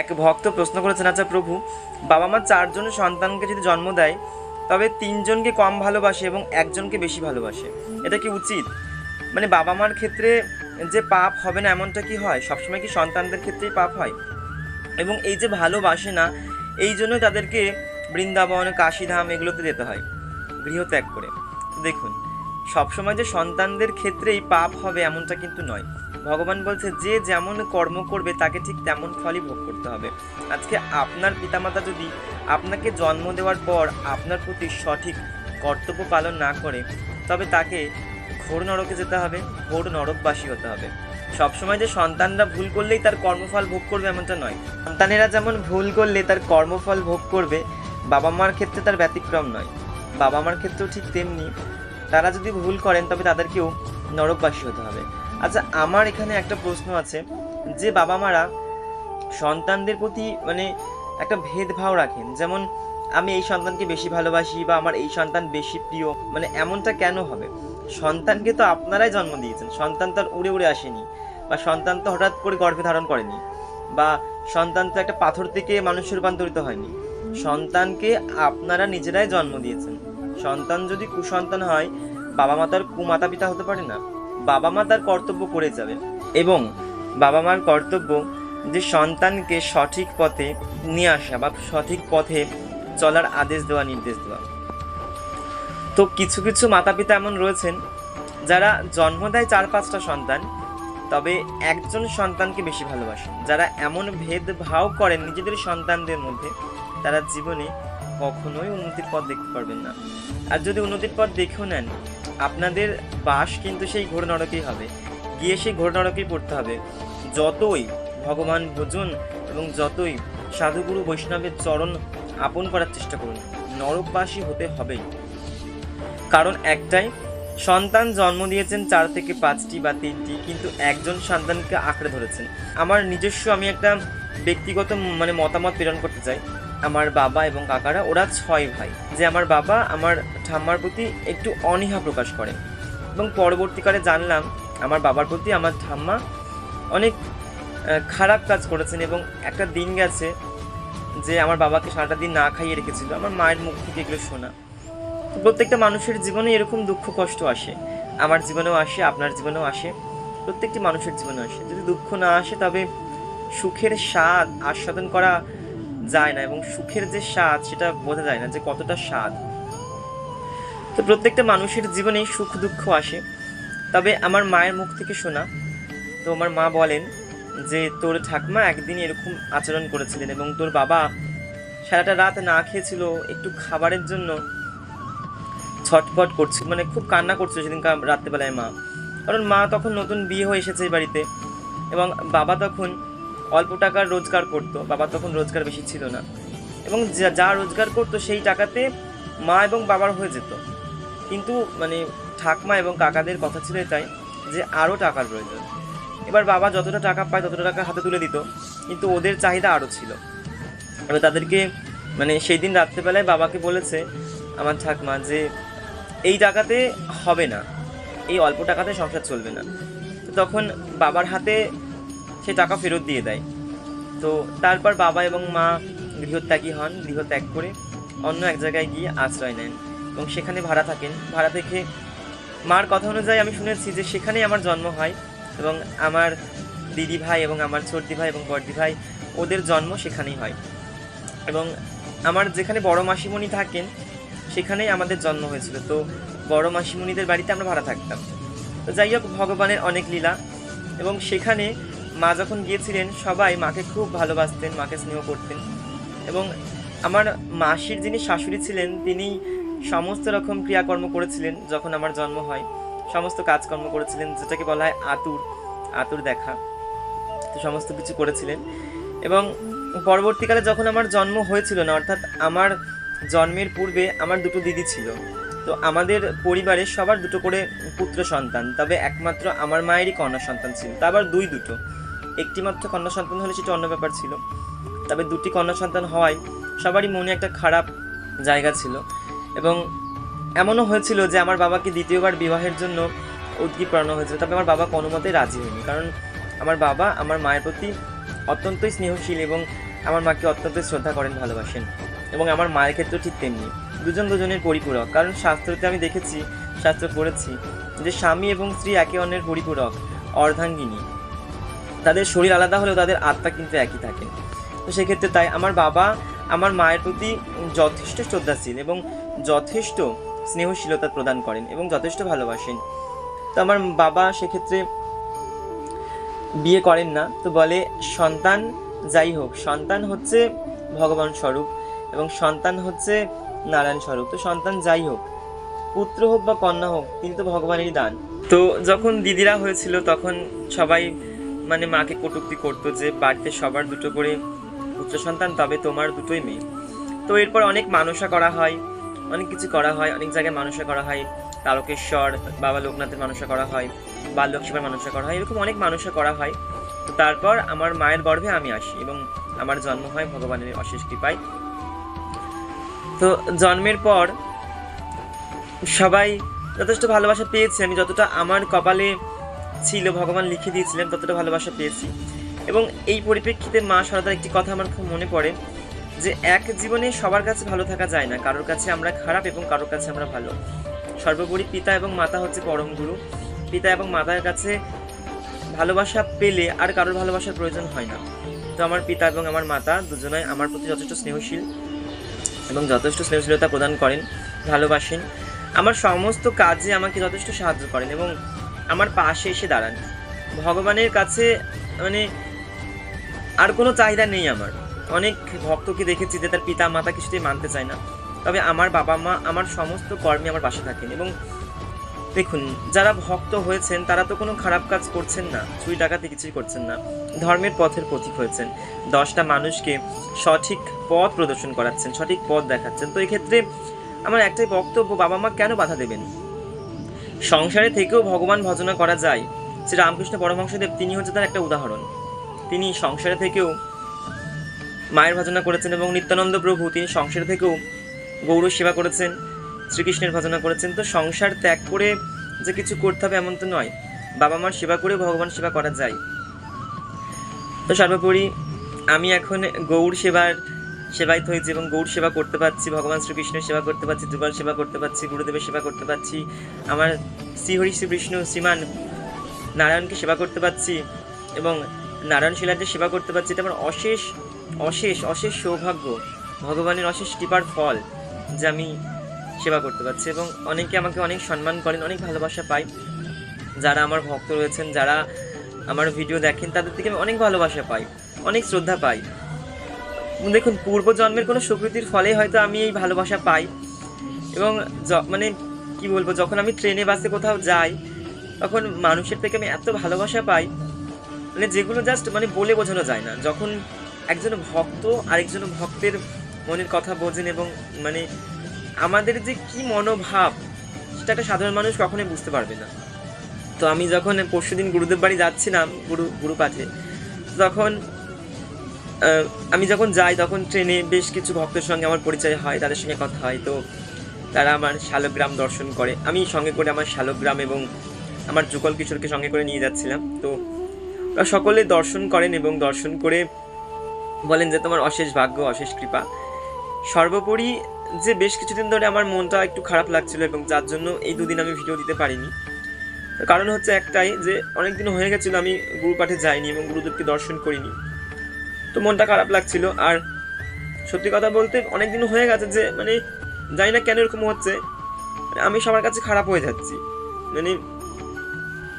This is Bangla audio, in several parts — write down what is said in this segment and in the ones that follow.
এক ভক্ত প্রশ্ন করেছেন আচ্ছা প্রভু বাবা মা চারজন সন্তানকে যদি জন্ম দেয়, তবে তিনজনকে কম ভালোবাসে এবং একজনকে বেশি ভালোবাসে? এটা কি উচিত? মানে বাবা মার ক্ষেত্রে যে পাপ হবে না এমনটা কি হয়? সবসময় কি সন্তানদের ক্ষেত্রেই পাপ হয়? এবং এই যে ভালোবাসে না, এই জন্য তাদেরকে বৃন্দাবন, কাশীধাম এগুলোতে যেতে হয়, গৃহত্যাগ করে। দেখুন, সবসময় যে সন্তানদের ক্ষেত্রেই পাপ হবে এমনটা কিন্তু নয়। ভগবান বলছে, যে যেমন কর্ম করবে, তাকে ঠিক তেমন ফলই ভোগ করতে হবে। আজকে আপনার পিতামাতা যদি আপনাকে জন্ম দেওয়ার পর আপনার প্রতি সঠিক কর্তব্য পালন না করে, তবে তাকে ঘোর নরকে যেতে হবে, ঘোর নরকবাসী হতে হবে। সবসময় যে সন্তানরা ভুল করলেই তার কর্মফল ভোগ করবে এমনটা নয়। সন্তানেরা যেমন ভুল করলে তার কর্মফল ভোগ করবে বাবা মার ক্ষেত্রে তার ব্যতিক্রম নয়। বাবা মার ক্ষেত্রেও ঠিক তেমনি, তারা যদি ভুল করেন, তবে তাদেরকেও নরকবাসী হতে হবে। আচ্ছা আমার এখানে একটা প্রশ্ন আছে যে বাবা মারা সন্তানদের প্রতি মানে একটা ভেদভাব রাখেন। যেমন, আমি এই সন্তানকে বেশি ভালোবাসি বা আমার এই সন্তান বেশি প্রিয় মানে এমনটা কেন হবে? সন্তানকে তো আপনারাই জন্ম দিয়েছেন, সন্তান তো আর উড়ে উড়ে আসেনি বা সন্তান তো হঠাৎ করে গর্ভে ধারণ করেনি বা সন্তান তো একটা পাথর থেকে মানুষে রূপান্তরিত হয়নি। সন্তানকে আপনারা নিজেরাই জন্ম দিয়েছেন। সন্তান যদি কুসন্তান হয় বাবা মা তার কুমাতা পিতা হতে পারে না। বাবা মা তার কর্তব্য করে যাবে এবং বাবা মার কর্তব্য যে সন্তানকে সঠিক পথে নিয়ে আসা বা সঠিক পথে চলার আদেশ দেওয়া, নির্দেশ দেওয়া। তো কিছু কিছু মাতা পিতা এমন রয়েছেন যারা জন্ম দেয় চার, পাঁচটা সন্তান, তবে একজন সন্তানকে বেশি ভালোবাসেন যারা এমন ভেদভাব করেন নিজেদের সন্তানদের মধ্যে, তারা জীবনে কখনোই উন্নতির পথ দেখতে পারবেন না। আর যদি উন্নতির পথ দেখেও নেন আপনাদের বাস কিন্তু সেই ঘোর নরকেই হবে। গিয়ে সেই ঘোর নরকেই পড়তে হবে। যতই ভগবান ভোজন এবং যতই সাধুগুরু বৈষ্ণবের চরণ আপন করার চেষ্টা করুন, নরকবাসী হতে হবেই। কারণ একটাই, সন্তান জন্ম দিয়েছেন চার থেকে পাঁচটি বা তিনটি, কিন্তু একজন সন্তানকে আঁকড়ে ধরেছেন। আমার নিজস্ব আমি একটা ব্যক্তিগত মানে মতামত প্রেরণ করতে চাই। আমার বাবা এবং কাকারা, ওরা ছয় ভাই। যে আমার বাবা, আমার ঠাম্মার প্রতি একটু অনীহা প্রকাশ করে। এবং পরবর্তীকালে জানলাম, আমার বাবার প্রতি আমার ঠাম্মা অনেক খারাপ কাজ করেছেন এবং একটা দিন গেছে যে আমার বাবাকে সারাটা দিন না খাইয়ে রেখেছিল। আমার মায়ের মুখ থেকে এগুলো শোনা। প্রত্যেকটা মানুষের জীবনে এরকম দুঃখ, কষ্ট আসে। আমার জীবনেও আসে, আপনার জীবনেও আসে, প্রত্যেকটি মানুষের জীবনে আসে। যদি দুঃখ না আসে, তবে সুখের স্বাদ আস্বাদন করা যায় না এবং সুখের যে স্বাদ, সেটা বোঝা যায় না যে কতটা স্বাদ। তো প্রত্যেকটা মানুষের জীবনেই সুখ, দুঃখ আসে। তবে আমার মায়ের মুখ থেকে শোনা, তো আমার মা বলেন যে, তোর ঠাকমা একদিন এরকম আচরণ করেছিলেন এবং তোর বাবা সারাটা রাত না খেয়েছিল, একটু খাবারের জন্য ছটফট করছিল মানে খুব কান্না করছিল সেদিন রাত্রেবেলায় মা। কারণ মা তখন নতুন বিয়ে হয়ে এসেছে বাড়িতে এবং বাবা তখন অল্প টাকার রোজগার করতো, বাবা তখন রোজগার বেশি ছিল না। এবং যা- রোজগার করতো সেই টাকাতে মা এবং বাবার হয়ে যেত। কিন্তু মানে ঠাকমা এবং কাকাদের কথা ছিল এটাই যে আরও টাকার প্রয়োজন। এবার বাবা যতটা টাকা পায় ততটা টাকা হাতে তুলে দিত, কিন্তু ওদের চাহিদা আরও ছিল। এবার তাদেরকে মানে সেই দিন রাত্রেবেলায় বাবাকে বলেছে আমার ঠাকমা যে, এই টাকাতে হবে না। এই অল্প টাকাতে সংসার চলবে না। তখন বাবার হাতে সে টাকা ফেরত দিয়ে দেয়। তো তারপর বাবা এবং মা গৃহত্যাগী হন, গৃহত্যাগ করে অন্য এক জায়গায় গিয়ে আশ্রয় নেন এবং সেখানে ভাড়া থাকেন। ভাড়া থেকে মার কথা অনুযায়ী আমি শুনেছি যে সেখানেই আমার জন্ম হয় এবং আমার দিদি ভাই এবং আমার ছোটদি ভাই এবং বড়দি ভাই ওদের জন্ম সেখানেই হয়। এবং আমার যেখানে বড় মাসিমণি থাকেন, সেখানেই আমাদের জন্ম হয়েছিল। তো বড় মাসিমণিদের বাড়িতে আমরা ভাড়া থাকতাম। তো যাই হোক, ভগবানের অনেক লীলা এবং সেখানে মা যখন গিয়েছিলেন, সবাই মাকে খুব ভালোবাসতেন, মাকে স্নেহ করতেন। এবং আমার মাসির যিনি শাশুড়ি ছিলেন, তিনি সমস্ত রকম ক্রিয়াকর্ম করেছিলেন যখন আমার জন্ম হয়। সমস্ত কাজকর্ম করেছিলেন, যেটাকে বলা হয় আতুর আতুর দেখা। তো সমস্ত কিছু করেছিলেন। এবং পরবর্তীকালে যখন আমার জন্ম হয়েছিল না, অর্থাৎ আমার জন্মের পূর্বে আমার দুটো দিদি ছিল। তো আমাদের পরিবারে সবার দুটো করে পুত্র সন্তান, তবে একমাত্র আমার মায়েরই কন্যা সন্তান ছিল। তা আবার দুই দুটো। একটি মাত্র কন্যা সন্তান হলে সেটা অন্য ব্যাপার ছিল। তবে দুটি কন্যা সন্তান হওয়ায় সবারই মনে একটা খারাপ জায়গা ছিল। এবং এমনও হয়েছিল যে আমার বাবাকে দ্বিতীয়বার বিবাহের জন্য উদ্গীপ করানো হয়েছিল। তবে আমার বাবা কোনো মতেই রাজি হয়নি। কারণ আমার বাবা আমার মায়ের প্রতি অত্যন্তই স্নেহশীল এবং আমার মাকে অত্যন্ত শ্রদ্ধা করেন, ভালোবাসেন। এবং আমার মায়ের ক্ষেত্রেও ঠিক তেমনি। দুজন দুজনের পরিপূরক। কারণ শাস্ত্রতে আমি দেখেছি, শাস্ত্র পড়েছি, যে স্বামী এবং স্ত্রী একে অন্যের পরিপূরক, অর্ধাঙ্গিনী। তাদের শরীর আলাদা হলেও তাদের আত্মা কিন্তু একই থাকে। তো সেক্ষেত্রে তাই আমার বাবা আমার মায়ের প্রতি যথেষ্ট শ্রদ্ধাশীল এবং যথেষ্ট স্নেহশীলতা প্রদান করেন এবং যথেষ্ট ভালোবাসেন। তো আমার বাবা সেক্ষেত্রে বিয়ে করেন না, তো বলে সন্তান যাই হোক, সন্তান হচ্ছে ভগবান স্বরূপ এবং সন্তান হচ্ছে নারায়ণ স্বরূপ। তো সন্তান যাই হোক, পুত্র হোক বা কন্যা হোক, তিনি তো ভগবানেরই দান। তো যখন দিদিরা হয়েছিল তখন সবাই মানে মাকে কটুক্তি করতো যে বাড়িতে সবার দুটো করে পুত্র সন্তান, তবে তোমার দুটোই মেয়ে। তো এরপর অনেক মানসা করা হয়, অনেক কিছু করা হয়, অনেক জায়গায় মানসা করা হয়। তারকেশ্বর, বাবা লোকনাথের মানসা করা হয়, বা লক্ষ্মীবার করা হয়, এরকম অনেক মানসা করা হয়। তো তারপর আমার মায়ের গর্ভে আমি আসি এবং আমার জন্ম হয় ভগবানের অশেষ কৃপায়। তো জন্মের পর সবাই যথেষ্ট ভালোবাসা পেয়েছি। আমি যতটা আমার কপালে ছিল, ভগবান লিখে দিয়েছিলেন ততটা ভালোবাসা পেয়েছি। এবং এই পরিপ্রেক্ষিতে মা সারদার একটি কথা আমার খুব মনে পড়ে, যে এক জীবনে সবার কাছে ভালো থাকা যায় না, কারোর কাছে আমরা খারাপ এবং কারোর কাছে আমরা ভালো। সর্বোপরি পিতা এবং মাতা হচ্ছে পরম গুরু। পিতা এবং মাতার কাছে ভালোবাসা পেলে আর কারোর ভালোবাসার প্রয়োজন হয় না। তো আমার পিতা এবং আমার মাতা দুজনাই আমার প্রতি যথেষ্ট স্নেহশীল এবং যথেষ্ট স্নেহশীলতা প্রদান করেন, ভালোবাসেন। আমার সমস্ত কাজে আমাকে যথেষ্ট সাহায্য করেন এবং আমার পাশে এসে দাঁড়ান। ভগবানের কাছে মানে আর কোনো চাহিদা নেই আমার। অনেক ভক্তকে দেখেছি যে তার পিতা মাতা কিছুতেই মানতে চায় না। তবে আমার বাবা মা আমার সমস্ত কর্মে আমার পাশে থাকেন এবং দেখুন, যারা ভক্ত হয়েছেন, তারা তো কোনো খারাপ কাজ করছেন না, চুরি ডাকাতি কিছুই করছেন না। ধর্মের পথের প্রতীক হয়েছেন। দশটা মানুষকে সঠিক পথ প্রদর্শন করাচ্ছেন, সঠিক পথ দেখাচ্ছেন। তো এক্ষেত্রে আমার একটাই বক্তব্য বাবা মা কেন বাধা দেবেন? সংসারে থেকেও ভগবান ভজনা করা যায়। শ্রী রামকৃষ্ণ পরমহংসদেব তিনি হচ্ছে তার একটা উদাহরণ। তিনি সংসারে থেকেও মায়ের ভজনা করেছেন এবং নিত্যানন্দ প্রভু তিনি সংসার থেকেও গৌর সেবা করেছেন, শ্রীকৃষ্ণের ভজনা করেছেন। তো সংসার ত্যাগ করে যে কিছু করতে হবে এমন তো নয়, বাবা মার সেবা করে ভগবান সেবা করা যায়। তো সর্বোপরি আমি এখন গৌর সেবার সেবায়িত হয়েছি এবং গৌর সেবা করতে পারছি, ভগবান শ্রীকৃষ্ণের সেবা করতে পারছি যুগল সেবা করতে পারছি, গুরুদেবের সেবা করতে পারছি, আমার শ্রীহরি শ্রী বিষ্ণু শ্রীমান নারায়ণকে সেবা করতে পারছি এবং নারায়ণ শিলাদের সেবা করতে পারছি, এটা আমার অশেষ অশেষ অশেষ সৌভাগ্য, ভগবানের অশেষ কৃপার ফল যে আমি সেবা করতে পারছি এবং অনেকে আমাকে অনেক সম্মান করেন, অনেক ভালোবাসা পাই যারা আমার ভক্ত রয়েছেন, যারা আমার ভিডিও দেখেন, তাদের থেকে আমি অনেক ভালোবাসা পাই, অনেক শ্রদ্ধা পাই। দেখুন, পূর্বজন্মের কোনো স্বীকৃতির ফলে হয়তো আমি এই ভালোবাসা পাই। এবং মানে কি বলব, যখন আমি ট্রেনে, বাসে কোথাও যাই, তখন মানুষের থেকে আমি এত ভালোবাসা পাই মানে যেগুলো জাস্ট মানে বলে বোঝানো যায় না। যখন একজন ভক্ত আরেকজন ভক্তের মনের কথা বোঝেন এবং মানে আমাদের যে কি মনোভাব, সেটা একটা সাধারণ মানুষ কখনোই বুঝতে পারবে না। তো আমি যখন পরশুদিন গুরুদেব বাড়ি যাচ্ছিলাম, গুরু গুরু পাঠে তখন আমি যখন যাই তখন ট্রেনে বেশ কিছু ভক্তের সঙ্গে আমার পরিচয় হয়, তাদের সঙ্গে কথা হয়। তো তারা আমার শালগ্রাম দর্শন করে। আমি সঙ্গে করে আমার শালগ্রাম এবং আমার যুগল কিশোরকে সঙ্গে করে নিয়ে যাচ্ছিলাম। তো ওরা সকলে দর্শন করেন এবং দর্শন করে বলেন যে, তোমার অশেষ ভাগ্য, অশেষ কৃপা। সর্বোপরি যে বেশ কিছুদিন ধরে আমার মনটা একটু খারাপ লাগছিল এবং যার জন্য এই দুদিন আমি ভিডিও দিতে পারিনি। কারণ হচ্ছে একটাই যে অনেক দিন হয়ে গেছিল আমি গুরুপাঠে যাইনি এবং গুরুদেবকে দর্শন করিনি। তো মনটা খারাপ লাগছিল। আর সত্যি কথা বলতে অনেক দিন হয়ে গেছে যে মানে জানি না কেন এরকম হচ্ছে। মানে আমি সবার কাছে খারাপ হয়ে যাচ্ছি। মানে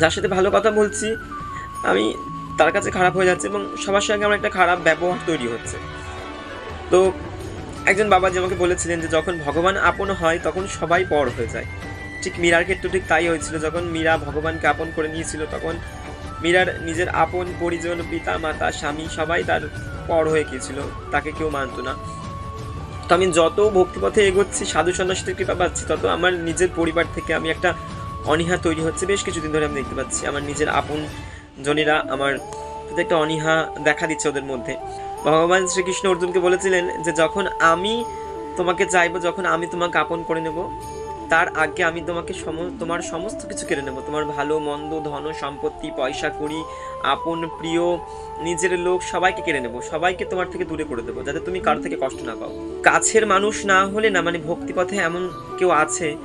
যার সাথে ভালো কথা বলছি, আমি তার কাছে খারাপ হয়ে যাচ্ছে এবং সবার সঙ্গে আমার একটা খারাপ ব্যবহার তৈরি হচ্ছে। তো একজন বাবা যে আমাকে বলেছিলেন যে, যখন ভগবান আপন হয়, তখন সবাই পর হয়ে যায়। ঠিক মীরার ক্ষেত্রে ঠিক তাই হয়েছিল। যখন মীরা ভগবানকে আপন করে নিয়েছিল, তখন মীরার নিজের আপন পরিজন পিতা, মাতা, স্বামী সবাই তার পর হয়ে গিয়েছিল। তাকে কেউ মানতো না। তো আমি যত ভক্তিপথে এগোচ্ছি, সাধু সন্ন্যাসীদের কৃপা পাচ্ছি, তত আমার নিজের পরিবার থেকে আমি একটা অনীহা তৈরি হচ্ছে। বেশ কিছুদিন ধরে আমি দেখতে পাচ্ছি, আমার নিজের আপন জনেরা আমার একটা অনীহা দেখা দিচ্ছে ওদের মধ্যে। ভগবান শ্রীকৃষ্ণ অর্জুনকে বলেছিলেন যে, যখন আমি তোমাকে চাইব, যখন আমি তোমাকে আপন করে নেব তার আগে আমি তোমাকে সম তোমার সমস্ত কিছু কেড়ে নেব। তোমার ভালো মন্দ ধন সম্পত্তি পয়সা করি আপন প্রিয় নিজের লোক সবাইকে কেড়ে নেব। সবাইকে তোমার থেকে দূরে করে দেবো যাতে তুমি কারও থেকে কষ্ট না পাও। কাছের মানুষ না হলে না মানে ভক্তিপথে এমন কেউ আছে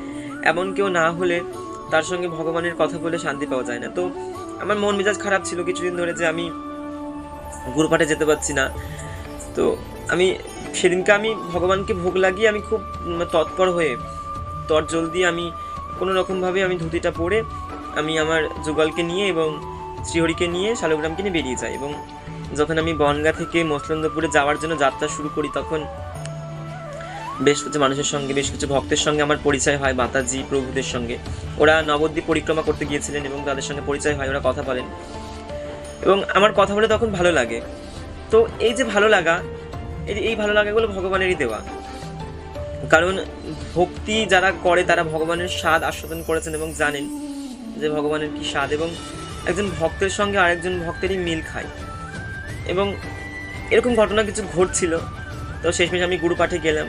এমন কেউ না হলে তার সঙ্গে ভগবানের কথা বলে শান্তি পাওয়া যায় না। তো আমার মন মেজাজ খারাপ ছিল কিছুদিন ধরে যে আমি গুরুপাঠে যেতে পারছি না। তো আমি সেদিনকে আমি ভগবানকে ভোগ লাগিয়ে আমি খুব উম, তৎপর হয়ে তর জলদি আমি কোনো রকমভাবে আমি ধুতিটা পরে আমি আমার যুগলকে নিয়ে এবং শ্রীহরিকে নিয়ে শালগ্রামকে নিয়ে বেরিয়ে যাই এবং যখন আমি বনগা থেকে মসলন্দপুরে যাওয়ার জন্য যাত্রা শুরু করি, তখন বেশ কিছু মানুষের সঙ্গে, বেশ কিছু ভক্তের সঙ্গে আমার পরিচয় হয় মাতাজি প্রভুদের সঙ্গে। ওরা নবদ্বীপ পরিক্রমা করতে গিয়েছিলেন এবং তাদের সঙ্গে পরিচয় হয়, ওরা কথা বলেন। এবং আমার কথা বলে তখন ভালো লাগে। তো এই যে ভালো লাগা এই ভালো লাগাগুলো ভগবানেরই দেওয়া। কারণ ভক্তি যারা করে, তারা ভগবানের স্বাদ আস্বাদন করেছেন এবং জানেন যে ভগবানের কি স্বাদ এবং একজন ভক্তের সঙ্গে আরেকজন ভক্তেরই মিল খায়। এবং এরকম ঘটনা কিছু ঘটছিল। তো শেষমেশ আমি গুরুপাঠে গেলাম।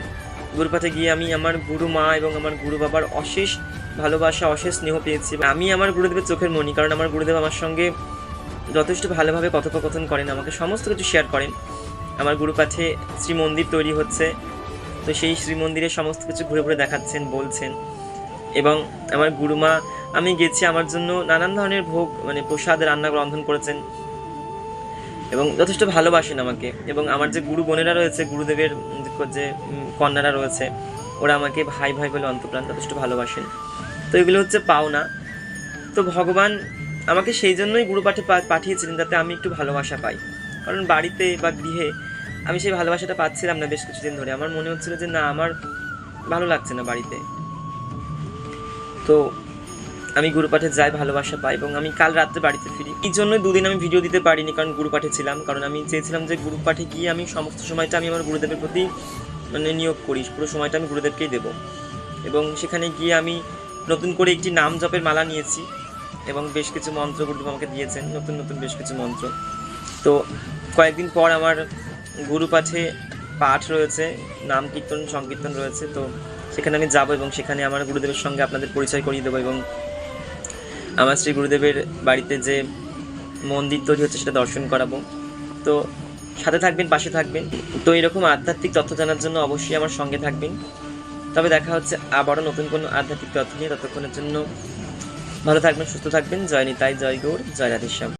গুরুপাঠে গিয়ে আমি আমার গুরু মা এবং আমার গুরু বাবার অশেষ ভালোবাসা, অশেষ স্নেহ পেয়েছি। আমি আমার গুরুদেবের চোখের মনি কারণ আমার গুরুদেব আমার সঙ্গে যথেষ্ট ভালোভাবে কথোপকথন করেন, আমাকে সমস্ত কিছু শেয়ার করেন। আমার গুরুপাঠে শ্রী মন্দির তৈরি হচ্ছে। তো সেই শ্রী মন্দিরের সমস্ত কিছু ঘুরে ঘুরে দেখাচ্ছেন, বলছেন। এবং আমার গুরুমা, আমি গেছি, আমার জন্য নানান ধরনের ভোগ মানে প্রসাদ, রান্না রন্ধন করেছেন। এবং যথেষ্ট ভালোবাসেন আমাকে। এবং আমার যে গুরু বোনেরা রয়েছে, গুরুদেবের যে কন্যারা রয়েছে, ওরা আমাকে ভাই ভাই বলে অন্তপ্রাণ যথেষ্ট ভালোবাসেন। তো এগুলো হচ্ছে পাওনা। তো ভগবান আমাকে সেই জন্যই গুরুপাঠে পা- পাঠিয়েছিলেন যাতে আমি একটু ভালোবাসা পাই। কারণ বাড়িতে বা গৃহে আমি সেই ভালোবাসাটা পাচ্ছিলাম না বেশ কিছুদিন ধরে। আমার মনে হচ্ছিল যে, না, আমার ভালো লাগছে না বাড়িতে। তো আমি গুরুপাঠে যাই, ভালোবাসা পাই এবং আমি কাল রাত্রে বাড়িতে ফিরি। এই জন্য দুদিন আমি ভিডিও দিতে পারিনি, কারণ গুরুপাঠে ছিলাম। কারণ আমি চেয়েছিলাম যে, গুরুপাঠে গিয়ে আমি সমস্ত সময়টা আমি আমার গুরুদেবের প্রতি মানে নিয়োগ করি। পুরো সময়টা আমি গুরুদেবকেই দেব। এবং সেখানে গিয়ে আমি নতুন করে একটি নাম জপের মালা নিয়েছি এবং বেশ কিছু মন্ত্র গুরুদেব আমাকে দিয়েছেন, নতুন নতুন বেশ কিছু মন্ত্র। তো কয়েকদিন পর আমার গুরুপাঠে পাঠ রয়েছে, নাম কীর্তন, সংকীর্তন রয়েছে, তো সেখানে আমি যাব এবং সেখানে আমার গুরুদেবের সঙ্গে আপনাদের পরিচয় করিয়ে দেবো এবং আমার শ্রী গুরুদেবের বাড়িতে যে মন্দির তৈরি হচ্ছে সেটা দর্শন করাবো। তো সাথে থাকবেন, পাশে থাকবেন। তো এরকম আধ্যাত্মিক তথ্য জানার জন্য অবশ্যই আমার সঙ্গে থাকবেন। তবে দেখা হচ্ছে আবারও নতুন কোনো আধ্যাত্মিক তথ্য নিয়ে। ততক্ষণের জন্য ভালো থাকবেন, সুস্থ থাকবেন। জয় নিতাই, জয় গৌর, জয় রাধেশ্যাম।